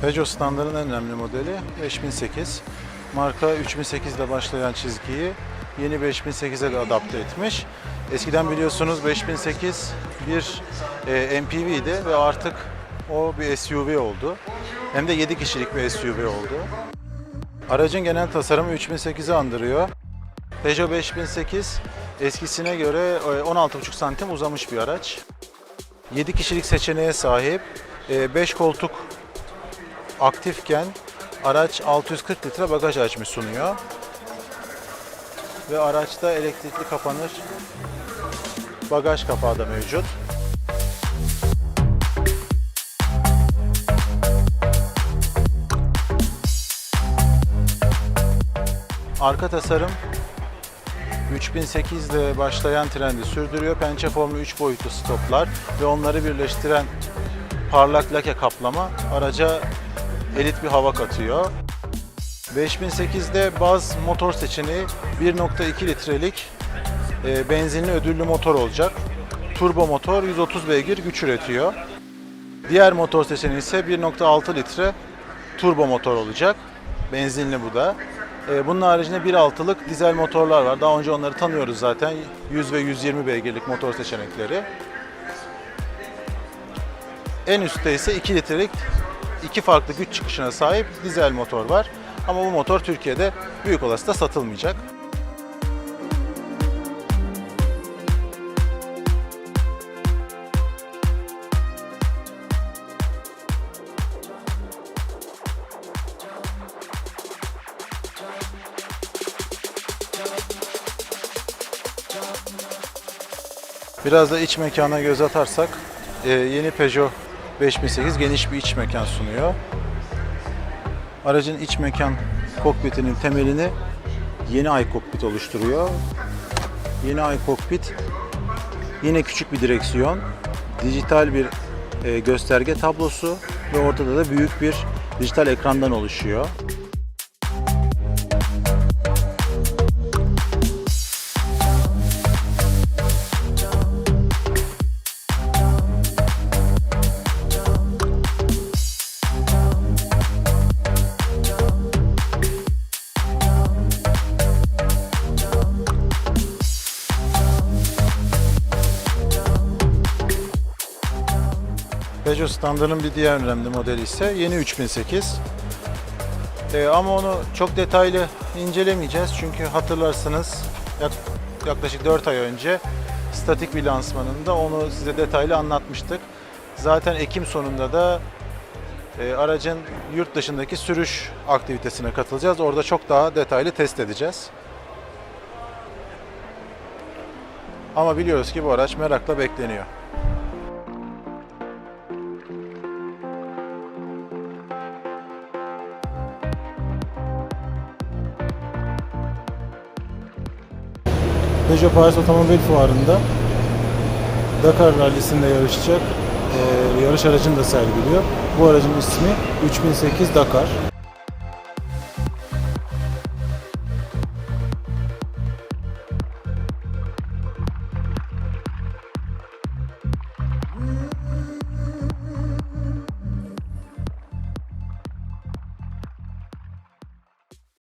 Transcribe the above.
Peugeot standartının en önemli modeli 5008. Marka 3008 ile başlayan çizgiyi yeni 5008'e de adapte etmiş. Eskiden biliyorsunuz 5008 bir e, MPV'di ve artık o bir SUV oldu. Hem de 7 kişilik bir SUV oldu. Aracın genel tasarımı 3008'i andırıyor. Peugeot 5008 eskisine göre e, 16,5 santim uzamış bir araç. 7 kişilik seçeneğe sahip. 5 koltuk aktifken araç 640 litre bagaj hacmi sunuyor. Ve araçta elektrikli kapanır bagaj kapağı da mevcut. Arka tasarım 3008 ile başlayan trendi sürdürüyor. Pençe formlu 3 boyutlu stoplar ve onları birleştiren parlak lake kaplama araca elit bir hava katıyor. 5008'de baz motor seçeneği 1.2 litrelik e, benzinli ödüllü motor olacak. Turbo motor 130 beygir güç üretiyor. Diğer motor seçeneği ise 1.6 litre turbo motor olacak. Benzinli bu da. E, Bunun haricinde 1.6'lık dizel motorlar var. Daha önce onları tanıyoruz zaten. 100 ve 120 beygirlik motor seçenekleri. En üstte ise 2 litrelik iki farklı güç çıkışına sahip dizel motor var. Ama bu motor Türkiye'de büyük olasılıkla satılmayacak. Biraz da iç mekana göz atarsak e, yeni Peugeot 5008 geniş bir iç mekan sunuyor. Aracın iç mekan kokpitinin temelini yeni iCockpit oluşturuyor. Yeni iCockpit yine küçük bir direksiyon, dijital bir e, gösterge tablosu ve ortada da büyük bir dijital ekrandan oluşuyor. Peugeot standartının bir diğer önemli modeli ise yeni 3008. Ee, ama onu çok detaylı incelemeyeceğiz çünkü hatırlarsınız yak- yaklaşık 4 ay önce statik bir lansmanında onu size detaylı anlatmıştık. Zaten Ekim sonunda da e, aracın yurt dışındaki sürüş aktivitesine katılacağız. Orada çok daha detaylı test edeceğiz. Ama biliyoruz ki bu araç merakla bekleniyor. Peugeot Paris Otomobil Fuarı'nda Dakar Rally'sinde yarışacak e, yarış aracını da sergiliyor. Bu aracın ismi 3008 Dakar.